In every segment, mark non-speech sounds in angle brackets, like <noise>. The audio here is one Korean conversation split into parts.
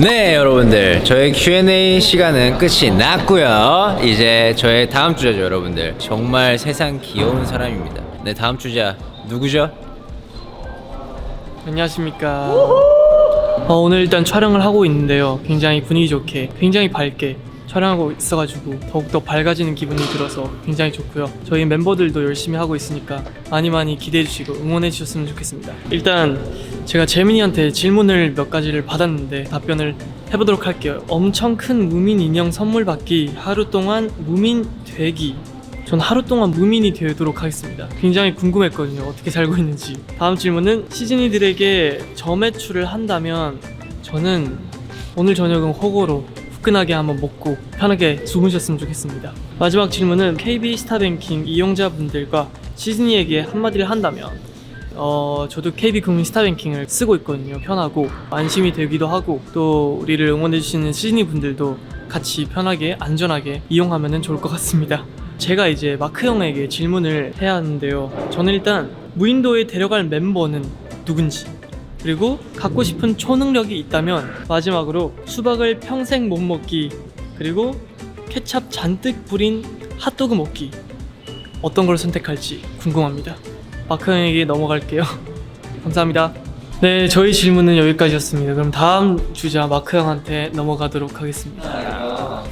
네 여러분들 저의 Q&A 시간은 끝이 났고요 이제 저의 다음 주자죠 여러분들 정말 세상 귀여운 사람입니다 네 다음 주자 누구죠? 안녕하십니까. 어, 오늘 일단 촬영을 하고 있는데요. 굉장히 분위기 좋게, 굉장히 밝게 촬영하고 있어가지고 더욱더 밝아지는 기분이 들어서 굉장히 좋고요. 저희 멤버들도 열심히 하고 있으니까 많이 많이 기대해 주시고 응원해 주셨으면 좋겠습니다. 일단 제가 재민이한테 질문을 몇 가지를 받았는데 답변을 해보도록 할게요. 엄청 큰 무민 인형 선물 받기, 하루 동안 무민 되기, 전 하루 동안 무민이 되도록 하겠습니다. 굉장히 궁금했거든요. 어떻게 살고 있는지. 다음 질문은 시즈니들에게 저매출을 한다면 저는 오늘 저녁은 호거로 후끈하게 한번 먹고 편하게 주무셨으면 좋겠습니다. 마지막 질문은 KB 스타뱅킹 이용자분들과 시즈니에게 한마디를 한다면 어, 저도 KB 국민 스타뱅킹을 쓰고 있거든요. 편하고 안심이 되기도 하고 또 우리를 응원해주시는 시즈니 분들도 같이 편하게 안전하게 이용하면 좋을 것 같습니다. 제가 이제 마크 형에게 질문을 해야 하는데요. 저는 일단 무인도에 데려갈 멤버는 누군지 그리고 갖고 싶은 초능력이 있다면 마지막으로 수박을 평생 못 먹기 그리고 케찹 잔뜩 뿌린 핫도그 먹기 어떤 걸 선택할지 궁금합니다. 마크 형에게 넘어갈게요. <laughs> 감사합니다. 네, 저희 질문은 여기까지였습니다. 그럼 다음 주자 마크 형한테 넘어가도록 하겠습니다.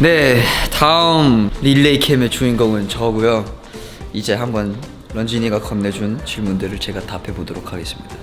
네, 다음 릴레이 캠의 주인공은 저고요. 이제 한번 런쥔이가 건네준 질문들을 제가 답해 보도록 하겠습니다.